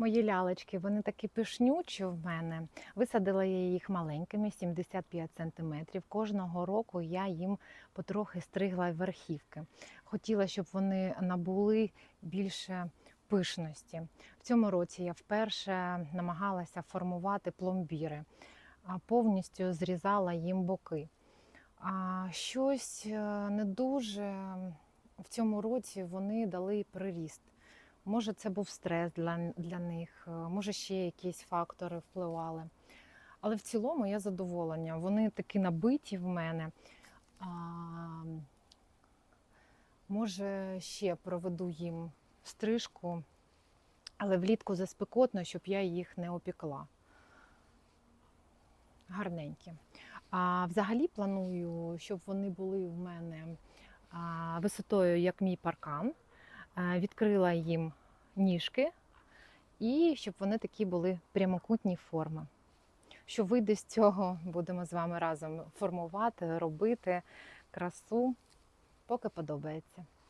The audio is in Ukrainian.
Мої лялечки, вони такі пишнючі в мене. Висадила я їх маленькими, 75 см. Кожного року я їм потрохи стригла верхівки. Хотіла, щоб вони набули більше пишності. В цьому році я вперше намагалася формувати пломбіри, а повністю зрізала їм боки. А щось е, не дуже в цьому році вони дали приріст. Може, це був стрес для, для них, е, може, ще якісь фактори впливали. Але в цілому я задоволена. Вони такі набиті в мене. А, може, ще проведу їм стрижку, але влітку заспекотно, щоб я їх не опікла. Гарненькі. А взагалі планую, щоб вони були в мене а, висотою, як мій паркан. Е, Відкрила їм ніжки, і щоб вони такі були прямокутні форми. Що вийде з цього, будемо з вами разом формувати, робити красу, поки подобається.